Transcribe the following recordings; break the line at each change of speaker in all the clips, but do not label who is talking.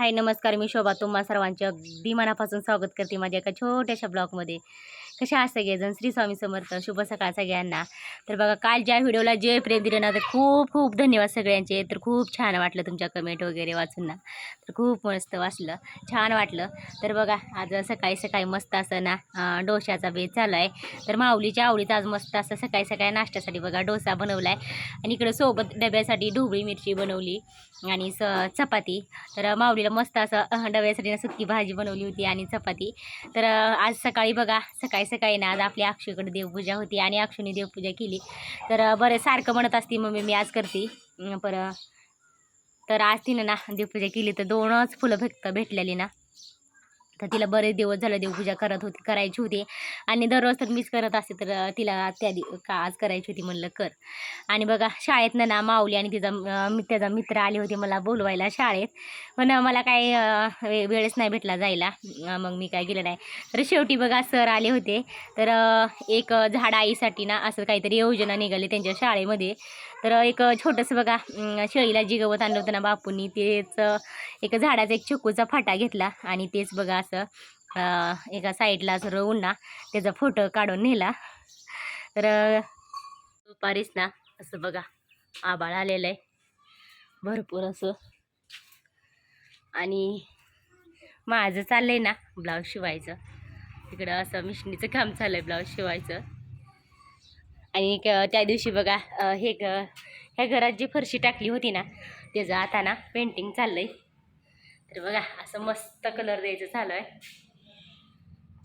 हाय नमस्कार. मी शोभा. तुम्हा सर्वांचे अगदी मनापासून स्वागत करते माझ्या एका छोट्याशा ब्लॉगमध्ये. कशा आहात सगळेजण? श्री स्वामी समर्थ शुभ सकाळ सगळ्यांना. तर बघा काल ज्या व्हिडिओला जे प्रेम दिलं ना तर खूप खूप धन्यवाद सगळ्यांचे. तर खूप छान वाटलं तुमच्या कमेंट वगैरे वाचून ना. तर खूप मस्त वाचलं. छान वाटलं. तर बघा आज सकाळी सकाळी मस्त असं ना डोशाचा डोश्याचा बेत चालू आहे तर माऊलीच्या आवडीत आज मस्त असं सकाळी सकाळी नाश्त्यासाठी बघा डोसा बनवला आहे आणि इकडं सोबत डब्यासाठी ढोबळी मिरची बनवली. आणि स चपाती. तर माऊलीला मस्त असं डब्यासाठी ना सुकी भाजी बनवली होती आणि चपाती. तर आज सकाळी बघा सकाळी असं काही ना आज आपल्या अक्षूकडे देवपूजा होती आणि अक्षूने देवपूजा केली. तर बरं सारखं म्हणत असती मम्मी मी आज करते. पर तर आज तिनं ना देवपूजा केली. तर दोनच फुलं भेट भेटलेली ना. तर तिला बरेच दिवस झालं देवपूजा करत होती करायची होती. आणि दररोज तर मीच करत असते तर तिला त्या दि का आज करायची होती म्हणलं कर. आणि बघा शाळेतनं ना माऊली आणि तिचा त्याचा मित्र आले होते मला बोलवायला शाळेत. पण मला काय वे- वेळच नाही भेटला जायला. मग मी काय गेलं नाही. तर शेवटी बघा सर आले होते. तर एक झाड आईसाठी ना असं काहीतरी योजना निघाली त्यांच्या शाळेमध्ये. तर एक छोटंसं बघा शेळीला जी गवत आणलं होतं ना बापूंनी तेच एक झाडाचा एक चिकूचा फाटा घेतला आणि तेच बघा असं एका साईडला असं रोवून ना त्याचा फोटो काढून नेला. तर दुपारीच ना असं बघा आबाळ आलेलं आहे. भरपूर असं. आणि माझं चाललं आहे ना ब्लाऊज शिवायचं. तिकडं असं मिशनीचं काम चाललं आहे ब्लाऊज शिवायचं. आणि क- त्या दिवशी बघा हे ग ह्या घरात जी फरशी टाकली होती ना त्याचं आता ना पेंटिंग चाललंय. तर बघा असं मस्त कलर द्यायचं चालू आहे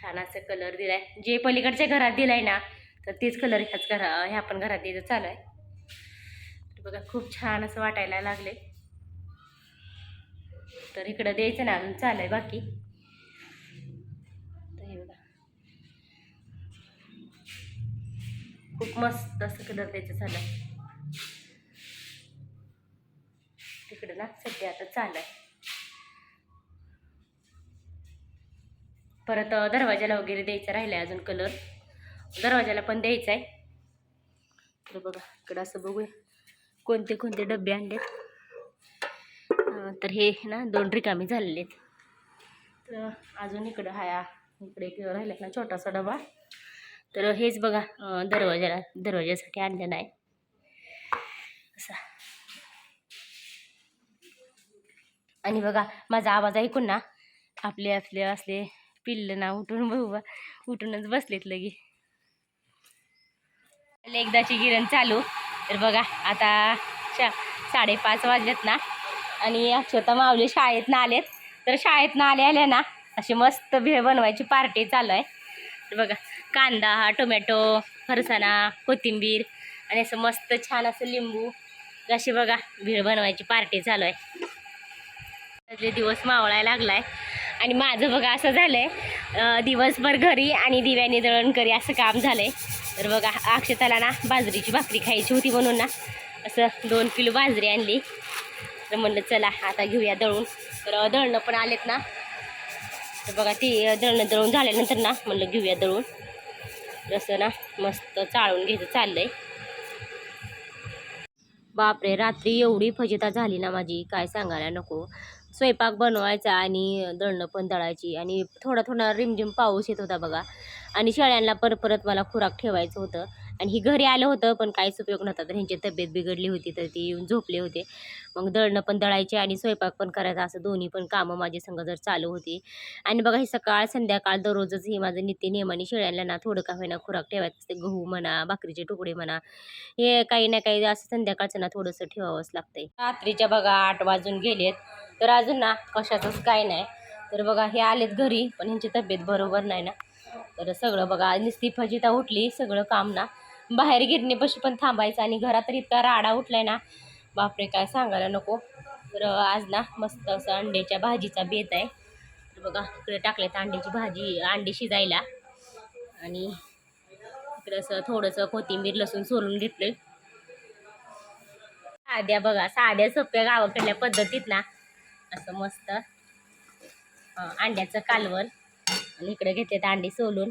छान असं कलर दिलाय. जे पलीकडच्या घरात दिलाय ना तर तेच कलर ह्याच घरा ह्या पण घरात द्यायचं चालू आहे तर बघा खूप छान असं वाटायला लागले तर इकडं द्यायचं ना अजून चालू आहे बाकी. खूप मस्त असं कलर द्यायचं झालं आहे तिकडं ना सध्या आता चालाय आहे परत दरवाजाला वगैरे द्यायचा राहिलाय अजून कलर. दरवाजाला पण द्यायचा आहे तर बघा इकडं असं बघूया. कोणते कोणते डबे आणले तर हे ना दोन रिकामी झालेले आहेत तर अजून इकडं हाया इकडे एक राहिला ना छोटासा डबा. तर हेच बघा दरवाजाला दरवाजासाठी आणलेलं आहे. असा. आणि बघा माझा आवाज ऐकून ना आपले आपले असले पिल्ल ना उठून बघू उठूनच बसलेत लगे. एकदाची गिरण चालू. तर बघा आता शा साडेपाच वाजलेत ना आणि अक्षता माऊली शाळेतनं आलेत. तर शाळेतनं आले आल्या ना अशी मस्त भेळ बनवायची पार्टी चालू आहे. तर बघा कांदा टोमॅटो फरसाणा कोथिंबीर आणि असं मस्त छान असं लिंबू. अशी बघा भीळ बनवायची पार्टी चालू आहे त्यातले दिवस मावळायला लागलाय. आणि माझं बघा असं झालंय. आहे दिवसभर घरी आणि दिव्याने दळण करी असं काम झालंय. तर बघा अक्षताला ना बाजरीची भाकरी खायची होती म्हणून ना असं दोन किलो बाजरी आणली. तर म्हणलं चला आता घेऊया दळून. तर दळणं पण आलेत ना. तर बघा ती दळणं दळून झाल्यानंतर ना म्हणलं घेऊया दळून. जसं ना मस्त चाळून घ्यायचं चाललंय. बापरे रात्री एवढी फजिता झाली ना माझी काय सांगायला नको. स्वयंपाक बनवायचा आणि दळणं पण दळायची आणि थोडा थोडा रिमझिम पाऊस येत होता बघा. आणि शेळ्यांना परत परत मला खुराक ठेवायचं होतं. आणि ही घरी आलं होतं पण काहीच उपयोग नव्हता. तर ह्यांची तब्येत बिघडली होती तर ती येऊन झोपले होते. मग दळणं पण दळायचे आणि स्वयंपाक पण करायचा असं दोन्ही पण कामं माझे संग जर चालू होती. आणि बघा हे सकाळ संध्याकाळ दररोजच हे माझं नित्य नियमाने शेळ्यांना ना थोडं का होईना खुराक ठेवायचं असते. गहू म्हणा भाकरीचे तुकडे म्हणा हे काही ना काही असं संध्याकाळचं ना थोडंसं ठेवावंच लागतंय. रात्रीच्या बघा आठ वाजून गेलेत. तर अजून ना कशाचंच काय नाही. तर बघा हे आलेत घरी पण ह्यांची तब्येत बरोबर नाही ना. तर सगळं बघा नुसती फजिता उठली सगळं काम ना. बाहेर गिरणीपाशी पण थांबायचं आणि घरात तर इतका राडा उठलाय ना. बापरे काय सांगायला नको. तर आज ना मस्त असं अंड्याच्या भाजीचा बेत आहे. तर बघा इकडे टाकलेत अंड्याची भाजी अंडी शिजायला. आणि इकडे असं थोडंसं कोथिंबीर लसूण सोलून घेतलंय. साध्या बघा साध्या सोप्या गावाकडल्या पद्धतीत ना असं मस्त अंड्याचं कालवण. आणि इकडे घेतलेत अंडी सोलून.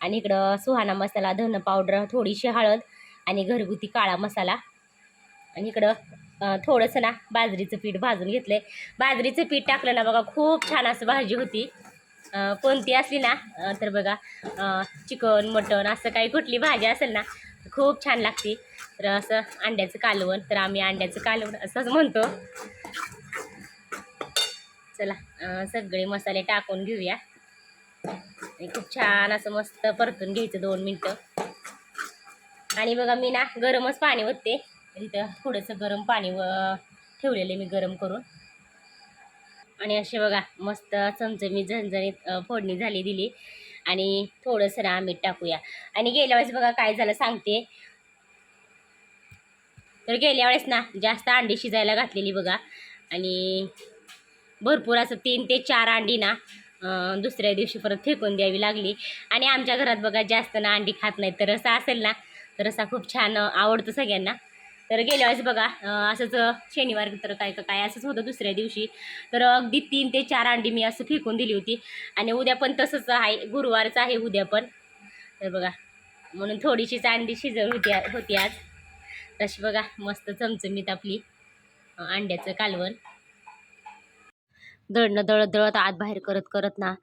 आणि इकडं सुहाना मसाला धन पावडर थोडीशी हळद आणि घरगुती काळा मसाला. आणि इकडं थोडंसं ना बाजरीचं पीठ भाजून घेतलं आहे बाजरीचं पीठ टाकलं ना बघा खूप छान असं भाजी होती. कोणती असली ना तर बघा चिकन मटण असं काही कुठली भाजी असेल ना खूप छान लागते. तर असं अंड्याचं कालवण तर आम्ही अंड्याचं कालवण असंच म्हणतो. चला सगळे मसाले टाकून घेऊया. खूप छान असं मस्त परतून घ्यायचं दोन मिनटं. आणि बघा मी ना गरमच पाणी ओतते. इथं थोडंसं गरम पाणी व ठेवलेलं मी गरम करून. आणि असे बघा मस्त चमचमी झणझणीत फोडणी झाली दिली. आणि थोडंसं ना आम्ही टाकूया. आणि गेल्या वेळेस बघा काय झालं सांगते. तर गेल्या वेळेस ना जास्त अंडी शिजायला घातलेली बघा. आणि भरपूर असं तीन ते चार अंडी ना दुसऱ्या दिवशी परत फेकून द्यावी लागली. आणि आमच्या घरात बघा जास्त ना अंडी खात नाही तर रसा असेल ना तर रसा खूप छान आवडतं आवडतो सगळ्यांना. तर गेल्या वेळेस बघा असंच शनिवार तर काय का काय असंच होतं दुसऱ्या दिवशी. तर अगदी तीन ते चार अंडी मी असं फेकून दिली होती. आणि उद्या पण तसंच आहे गुरुवारचं आहे उद्या पण. तर बघा म्हणून थोडीशीच अंडी शिजवली होती होती आज. तशी बघा मस्त चमचमीत आपली अंड्याचं कालवण. दळणं दळत दळत आत बाहेर करत करत ना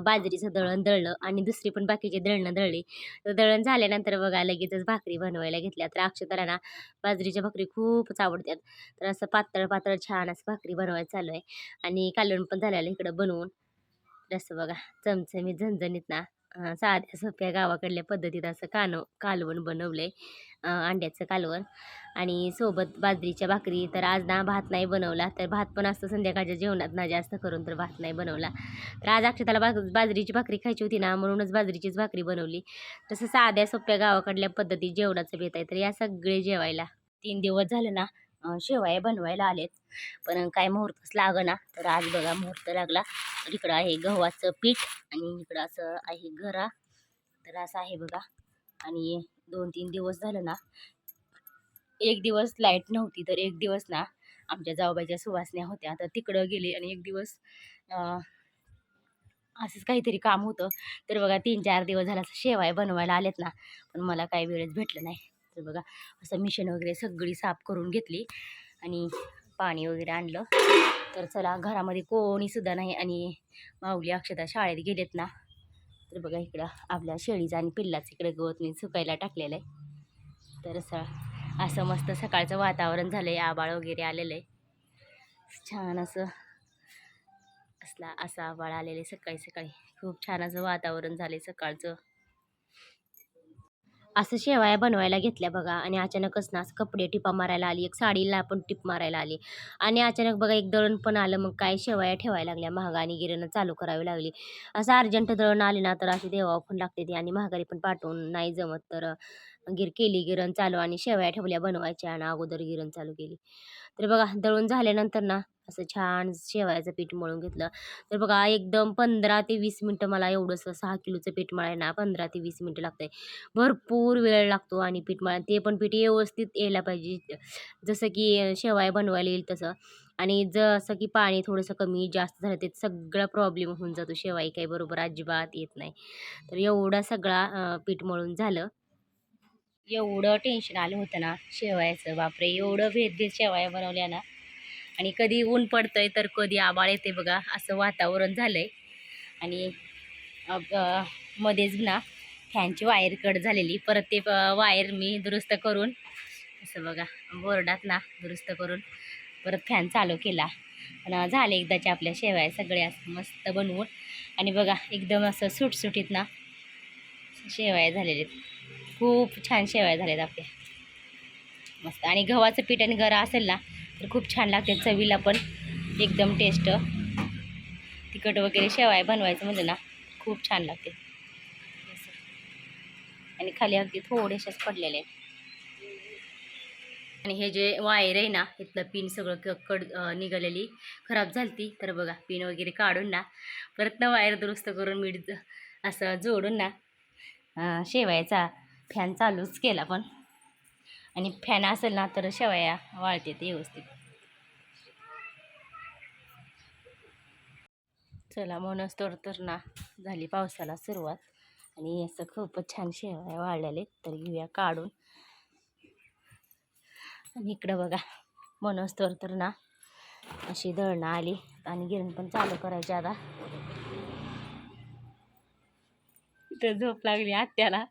बाजरीचं दळण दळलं आणि दुसरी पण बाकीची दळणं दळली. तर दळण झाल्यानंतर बघा लगेचच भाकरी बनवायला घेतल्या. तर अक्षताला ना बाजरीच्या भाकरी खूपच आवडतात. तर असं पातळ पातळ छान असं भाकरी बनवायला चालू आहे. आणि कालवण पण झालेलं इकडं बनवून. असं बघा चमचमीत झणझणीत ना साध्या सोप्या गावाकडल्या पद्धतीत असं कानो कालवण बनवलं आहे अंड्याचं कालवण. आणि सोबत बाजरीच्या भाकरी तर आज ना भात नाही बनवला तर भात पण असतं संध्याकाळच्या जेवणात ना जास्त करून तर भात नाही बनवला. तर आज अक्षताला बा बाजरीची भाकरी खायची होती ना म्हणूनच बाजरीचीच भाकरी बनवली. तसं साध्या सोप्या गावाकडल्या पद्धतीत जेवणाचं बेत आहे तर या सगळे जेवायला. तीन दिवस झालं ना शेवाय बनवायला आलेत. पण काय मुहूर्तच लागना. तर आज बघा मुहूर्त लागला. तर इकडं आहे गव्हाचं पीठ आणि इकडं असं आहे घरा. तर असं आहे बघा. आणि दोन तीन दिवस झालं ना. एक दिवस लाइट नव्हती तर एक दिवस ना आमच्या जाऊबाईच्या सुवासण्या होत्या. तर तिकडं गेली आणि एक दिवस असंच काहीतरी काम होतं. तर बघा तीन चार दिवस झाला असं शेवाय बनवायला आलेत ना. पण मला काही वेळच भेटलं नाही. तर बघा असं मिशन वगैरे सगळी साफ करून घेतली आणि पाणी वगैरे आणलं. तर चला घरामध्ये कोणीसुद्धा नाही आणि माऊली अक्षता शाळेत गेलेत ना. तर बघा इकडं आपल्या शेळीचं आणि पिल्लाचं इकडे गवत मी सुकायला टाकलेलं आहे तर असं असं मस्त सकाळचं वातावरण झालं आहे आबाळ वगैरे आलेलं आहे छान असं असला असा आबाळ आलेलं आहे सकाळी सकाळी. खूप छान असं वातावरण झालं आहे सकाळचं. असं शेवाया बनवायला घेतल्या बघा. आणि अचानकच ना असं कपडे टिपा मारायला आली एक साडीला पण टिप मारायला आली. आणि अचानक बघा एक दळण पण आलं मग काय शेवाया ठेवायला लागल्या. महागानी गिरणं चालू करावी लागली. असं अर्जंट दळण आले ना तर अशी देवा पण लागते ती. आणि महागारी पण पाठवून नाही जमत तर गिर केली गिरण चालू आणि शेवया ठेवल्या बनवायच्या. आणि अगोदर गिरण चालू केली. तर बघा दळून झाल्यानंतर ना असं छान शेवायचं पीठ मळून घेतलं. तर बघा एकदम पंधरा ते वीस मिनटं मला एवढंसं सहा किलोचं पीठ मळायला ना पंधरा ते वीस मिनटं लागते भरपूर वेळ लागतो आणि पीठ मळा ते पण पीठ व्यवस्थित यायला पाहिजे. जसं की शेवाय बनवायला येईल तसं. आणि जसं की पाणी थोडंसं कमी जास्त झालं ते सगळा प्रॉब्लेम होऊन जातो. शेवाई काही बरोबर अजिबात येत नाही. तर एवढा सगळा पीठ मळून झालं. एवढं टेन्शन आलं होतं ना शेवायचं बापरे! एवढं भेद भेद शेवाया बनवल्या ना. आणि कधी ऊन पडतं आहे तर कधी आबाळ येते बघा असं वातावरण झालं आहे आणि मध्येच ना फॅनची वायर कट झालेली. परत ते वायर मी दुरुस्त करून असं बघा बोर्डात ना दुरुस्त करून परत फॅन चालू केला. पण झाले एकदाच्या आपल्या शेवाय सगळ्या असं मस्त बनवून. आणि बघा एकदम असं सुटसुटीत ना शेवाय झालेले खूप छान शेवया झाल्यात आपल्या. मस्त. आणि गव्हाचं पीठ आणि गरा असेल ना तर खूप छान लागते चवीला पण. एकदम टेस्ट तिखट वगैरे शेवाय बनवायचं म्हणजे ना खूप छान लागते. असं. आणि खाली अगदी थोडेसेच पडलेले आहेत. आणि हे जे वायर आहे ना इथलं पिन सगळं क कड निघालेली. खराब झालती तर बघा पिन वगैरे काढून ना परत ना वायर दुरुस्त करून मीठ असं जोडून ना शेवायचा फॅन चालूच केला पण. आणि फॅन असेल ना तर शेवया वाळतात व्यवस्थित. चला म्हणूनच तर तर ना झाली पावसाला सुरुवात. आणि असं खूपच छान शेवया वाळलेले तर घेऊया काढून. आणि इकडं बघा म्हणूनच तर तर ना अशी दळणं आली. आणि गिरण पण चालू करायची आता. इथं झोप लागली आत्याला.